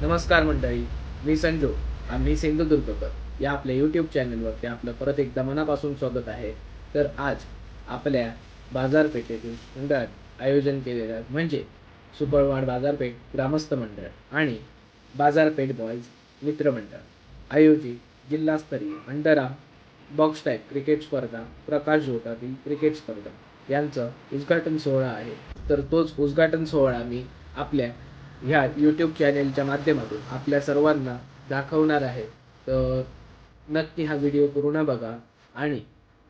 नमस्कार मंडळी मी संजू आम्ही सिंधुदुर्गकर या आपल्या यूट्यूब चॅनलवरती आपलं परत एकदा मनापासून स्वागत आहे. तर आज आपल्या बाजारपेठेतील मंडळात आयोजन केलेलं म्हणजे सुपरवाड बाजारपेठ ग्रामस्थ मंडळ आणि बाजारपेठ बॉईज मित्रमंडळ आयोजित जिल्हास्तरीय अंडरा बॉक्स टाईप क्रिकेट स्पर्धा प्रकाश जोटातील क्रिकेट स्पर्धा यांचं उद्घाटन सोहळा आहे. तर तोच उद्घाटन सोहळा मी आपल्या ह्या यूट्यूब चॅनेलच्या माध्यमातून आपल्या सर्वांना दाखवणार आहे. तर नक्की हा व्हिडिओ पूर्ण बघा. आणि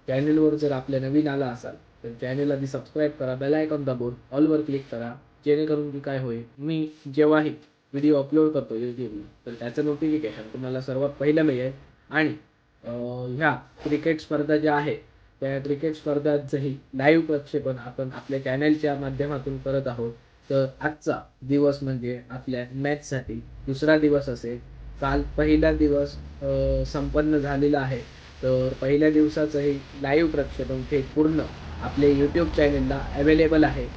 चॅनेलवर जर आपल्या नवीन आला असाल तर चॅनेल आधी सबस्क्राईब करा बेल आयकॉन दाबून ऑलवर क्लिक करा. जेणेकरून की काय होईल मी जेव्हाही व्हिडिओ अपलोड करतो यूट्यूबला तर त्याचं नोटिफिकेशन तुम्हाला सर्वात पहिलं मिळेल. आणि ह्या क्रिकेट स्पर्धा ज्या आहे त्या क्रिकेट स्पर्धाचंही लाईव्ह प्रक्षेपण आपण आपल्या चॅनेलच्या माध्यमातून करत आहोत. तर आजचा दिवस म्हणजे आपल्या मॅचसाठी दुसरा दिवस असेल. काल पहिला दिवस संपन्न झालेला आहे. तर पहिल्या दिवसाचंही लाईव्ह प्रक्षेपण हे पूर्ण आपले यूट्यूब चॅनेलला अवेलेबल आहे.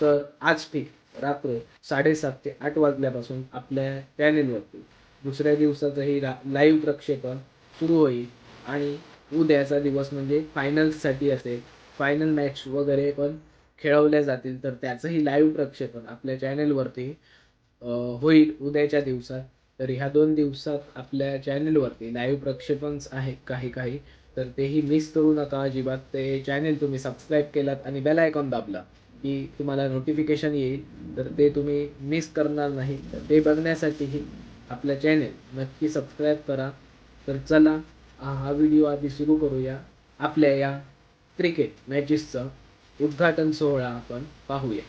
तर आज ठीक रात्र साडेसात ते आठ वाजल्यापासून आपल्या चॅनेलवरती दुसऱ्या दिवसाचंही रा लाईव्ह प्रक्षेपण सुरू होईल. आणि उद्याचा दिवस म्हणजे फायनल्ससाठी असेल. फायनल मॅच वगैरे पण खेळवल्या जातील तर त्याचंही लाईव्ह प्रक्षेपण आपल्या चॅनेलवरती होईल उद्याच्या दिवसात. तर ह्या दोन दिवसात आपल्या चॅनेलवरती लाईव्ह प्रक्षेपण आहे काही काही तर तेही मिस करू नका. अजिबात ते चॅनेल तुम्ही सबस्क्राईब केलात आणि बेल आयकॉन दाबला की तुम्हाला नोटिफिकेशन येईल तर ते तुम्ही मिस करणार नाही. तर ते बघण्यासाठीही आपलं चॅनेल नक्की सबस्क्राईब करा. तर चला हा व्हिडिओ आधी सुरू करूया. आपल्या या क्रिकेट मॅचेसचं उद्घाटन सोहळा आपण पाहूया.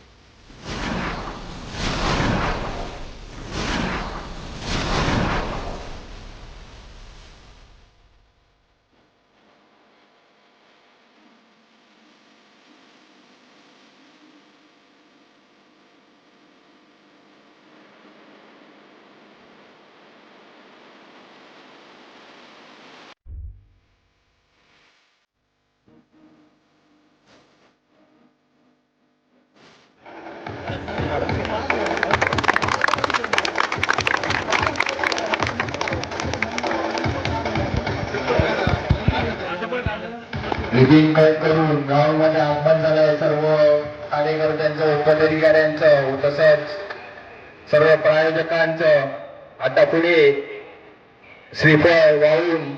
नितीन करून गावामध्ये आव्हान झालंय सर्व कार्यकर्त्यांचं पदाधिकाऱ्यांचं तसंच सर्व प्रायोजकांचं आता पुढे श्रीफळ वाहून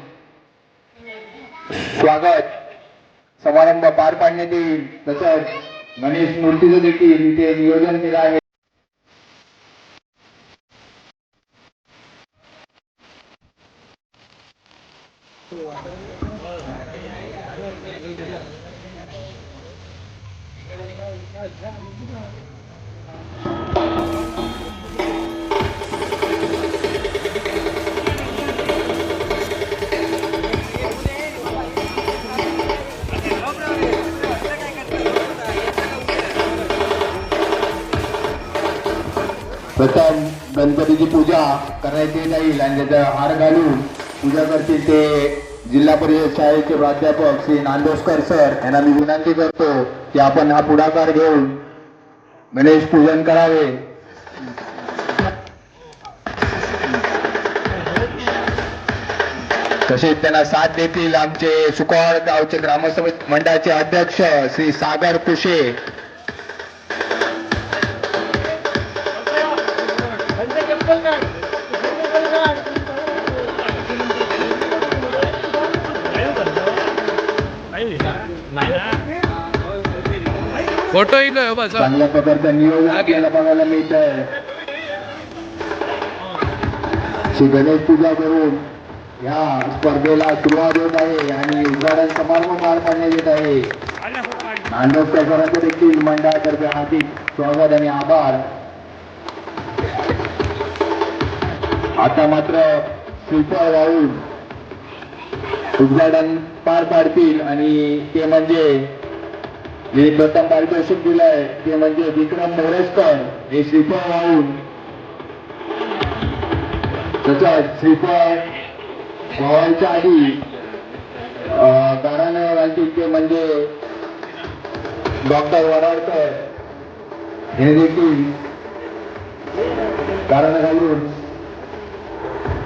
स्वागत समारंभ पार पाडण्यात येईल तसंच गणेश मूर्तीचं देखील इथे नियोजन केलं आहे प्रथम गणपतीची पूजा करायची नाही जाईल आणि त्याचा हार घालून पूजा करतील ते जिल्हा परिषद शाळेचे प्राध्यापक श्री नांदोसकर सर यांना मी विनंती करतो की आपण हा पुढाकार घेऊन गणेश पूजन करावे. तसेच त्यांना साथ देतील आमचे सुकवाड गावचे ग्रामसभा मंडळाचे अध्यक्ष श्री सागर कुशे. फोटो येईल बस चांगल्या प्रकारचं नियोजन आपल्याला बघायला मिळत आहे श्री गणेश पूजा करून या स्पर्धेला सुरुवात होत आहे आणि उद्घाटन समारंभ पार पाडण्यात येत आहे. नांदोदकरांचं देखील मंडळातर्फे हार्दिक स्वागत आणि आभार. आता मात्र श्रीफळ वाहून उद्घाटन पार पाडतील आणि ते म्हणजे जे प्रथम पारितोषिक दिलंय ते म्हणजे विक्रम मोरेस्कर हे श्रीफळ वाहून. तसंच श्रीफळ व्हायच्या आधी अं, ते म्हणजे डॉक्टर वराडकर हे देखील कारण घालून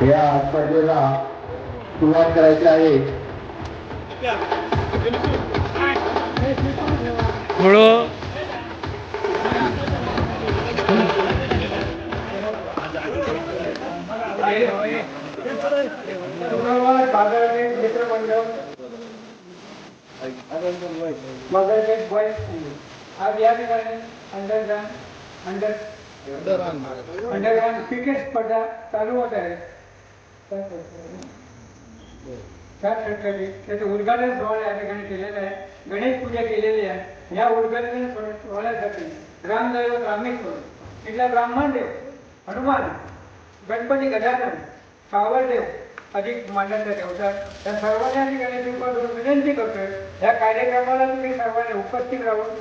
या स्पर्धेला सुरुवात करायची आहे. मगरपेठ आज या ठिकाणी अंडरग्राउंड अंडर अंडरग्राउंड क्रिकेट स्पर्धा चालू होत आहे. त्या ठिकाणी त्याचं उद्घाटन सोहळा या ठिकाणी केलेलं आहे. गणेश पूजा केलेली आहे. या उद्घाटन सोहळ्यासाठी ग्रामदैवत रामेश्वर तिथला ब्राह्मण देव हनुमान गणपती गजानन सावरदेव अधिक मान्यता ठेवतात त्या सर्वांनी या ठिकाणी करून विनंती करतोय. या कार्यक्रमाला तुम्ही सर्वांनी उपस्थित राहून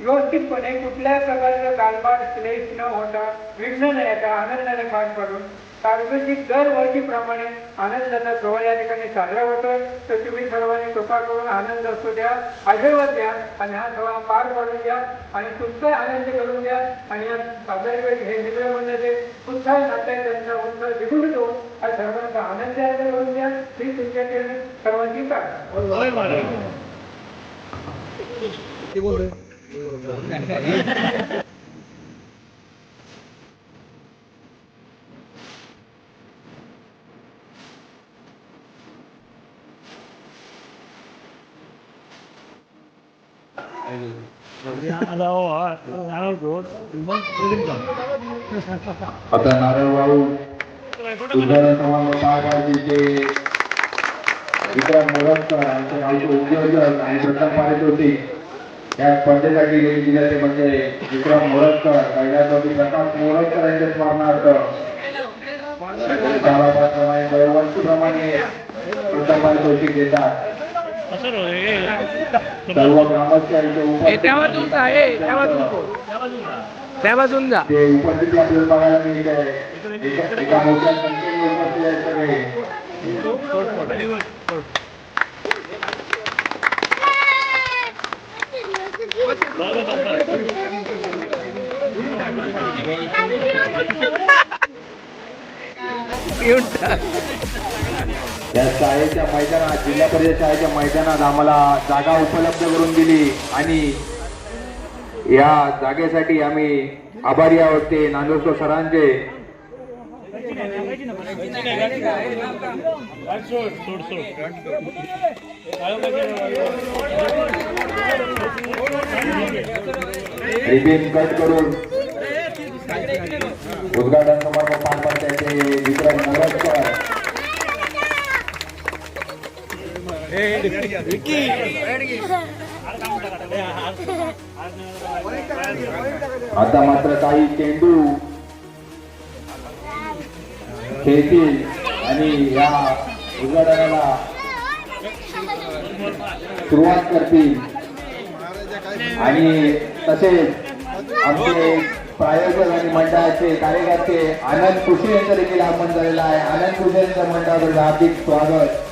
व्यवस्थितपणे कुठल्या प्रकारचं कालबाड क्लेश न होता विघ्न न येता आनंदाने पार पडून सार्वजनिक दरवर्षीप्रमाणे आनंदाचा सोहळा या ठिकाणी साजरा होतोय. तर तुम्ही सर्वांनी कृपा करून आनंद असू द्या आशीर्वाद द्या आणि हा सोहळा पार पाडून द्या आणि तुमचा आनंद करून द्या आणि या साधारण हे मित्रमंडळाचे उत्साह नाट्य त्यांचा उत्साह द्विगुण देऊन हा सर्वांचा आनंद करून द्या. ही तुमच्या ठिकाणी सर्वांची प्रार्थना आता नारळबाऊ उद्घाटन समारंभ पार पाडतील ते विक्रम मोरजकर यांचे नावचे उद्योजक आणि प्रथम पारितोषिक या स्पर्धेसाठी लेखी जिल्ह्याचे म्हणजे विक्रम मोरजकर कैलासवासी प्रताप मोरजकर यांच्या स्मरणार्थ दरवर्षीप्रमाणे प्रथम पारितोषिक देतात. सर्व ग्रामस्थांचे त्या बाजून जा ए त्या बाजून त्या बाजून जा. ते उपस्थिती आपल्याला बघायला मिळत आहे एका- मोठ्या संख्येने उपस्थित आहेत सगळे. या शाळेच्या मैदानात जिल्हा परिषद शाळेच्या मैदानात आम्हाला जागा उपलब्ध करून दिली आणि या जागेसाठी आम्ही आभारी आहोत ते नांदोरकर सरांचे. रिबीन कट करून उद्घाटन समारंभ पार पाडत्याचे विक्रम नगरकर आता मात्र काही चेंडू खेळतील आणि या उद्घाटनाला सुरुवात करतील. आणि तसेच आमचे प्रायोजक आणि मंडळाचे कार्यकर्ते आनंद कुशे यांचं देखील आगमन झालेलं आहे. आनंद कुशे यांच्या मंडळाकडे हार्दिक स्वागत.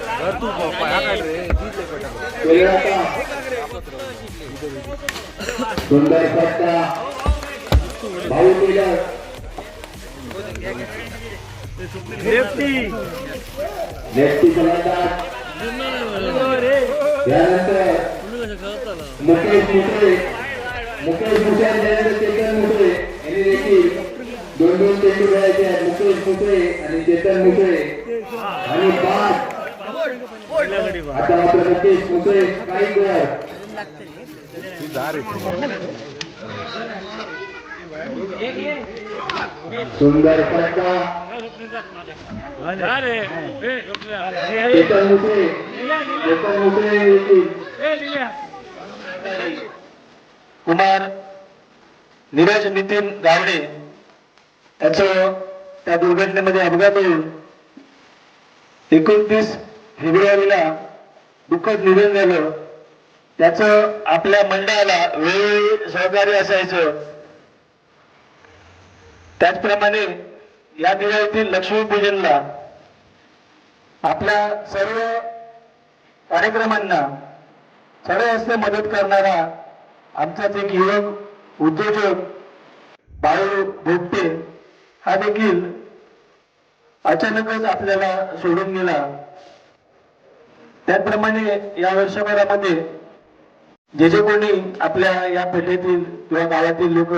सुंदर पट्टा भाऊ पेगर लेफ्टी फलंदाज त्यानंतर मुकेश मुकळे मुकेश आणि त्यानंतर चेतन मुकळे यांनी देखील दोन दोन चेंडू खेळायचे आहेत. मुकेश मुकळे आणि चेतन मुकळे आणि बाद आता मात्र काही सुंदर चेतन चेतन कुमार नीरज नितीन गावडे यांचं त्या दुर्घटनेमध्ये अपघात होऊन एकोणतीस फेब्रुवारीला दुःखद निधन झालं. त्याचं आपल्या मंडळाला वेळोवेळी सहकार्य असायचं. त्याचप्रमाणे या दिवाळीतील लक्ष्मीपूजनला आपल्या सर्व कार्यक्रमांना सर्व हस्ते मदत करणारा आमचाच एक युवक उद्योजक बाळू भोपटे हा देखील अचानकच आपल्याला सोडून गेला. त्याचप्रमाणे या वर्षभरामध्ये जे जे कोणी आपल्या या पेठेतील किंवा गावातील लोक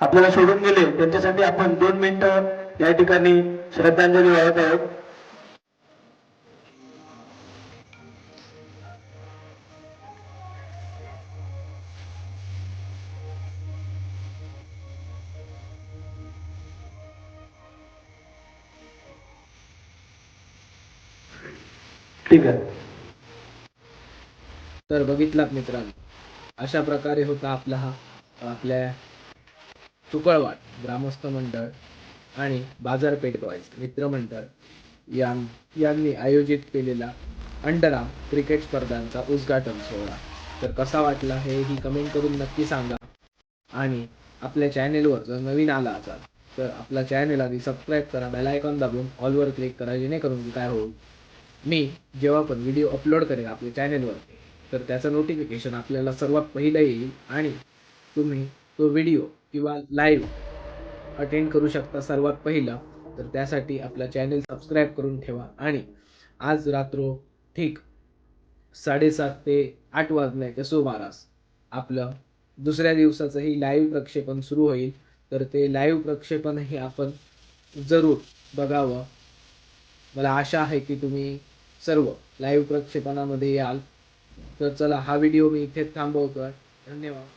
आपल्याला सोडून गेले त्यांच्यासाठी आपण दोन मिनिटं या ठिकाणी श्रद्धांजली वाहत आहोत. ठीक आहे. तर बघितलात मित्रांनो अशा प्रकारे होता आपला हा आपल्या चुकळवाट ग्रामस्थ मंडळ आणि बाजारपेठ बॉईज मित्रमंडळ यां यांनी आयोजित केलेला अंडरआर्म क्रिकेट स्पर्धांचा उद्घाटन सोहळा. तर कसा वाटला हे ही कमेंट करून नक्की सांगा. आणि आपल्या चॅनेलवर जर नवीन आला असाल तर आपला चॅनेल आधी सबस्क्राईब करा बेल आयकॉन दाबून ऑलवर क्लिक करा जेणेकरून काय होईल? मी जेव्हा पण व्हिडिओ अपलोड करेन आपल्या चॅनेलवर तर त्याचं नोटिफिकेशन आपल्याला सर्वात पहिलं येईल आणि तुम्ही तो व्हिडिओ किंवा लाईव्ह अटेंड करू शकता सर्वात पहिलं. तर त्यासाठी आपला चॅनेल सबस्क्राईब करून ठेवा आणि आज रात्र ठीक साडेसात ते आठ वाजण्याच्या सुमारास आपलं दुसऱ्या दिवसाचंही लाईव्ह प्रक्षेपण सुरू होईल. तर ते लाईव्ह प्रक्षेपणही आपण जरूर बघावं. मला आशा आहे की तुम्ही सर्व लाईव्ह प्रक्षेपणामध्ये याल. तर चला हा व्हिडिओ मी इथेच आहे धन्यवाद.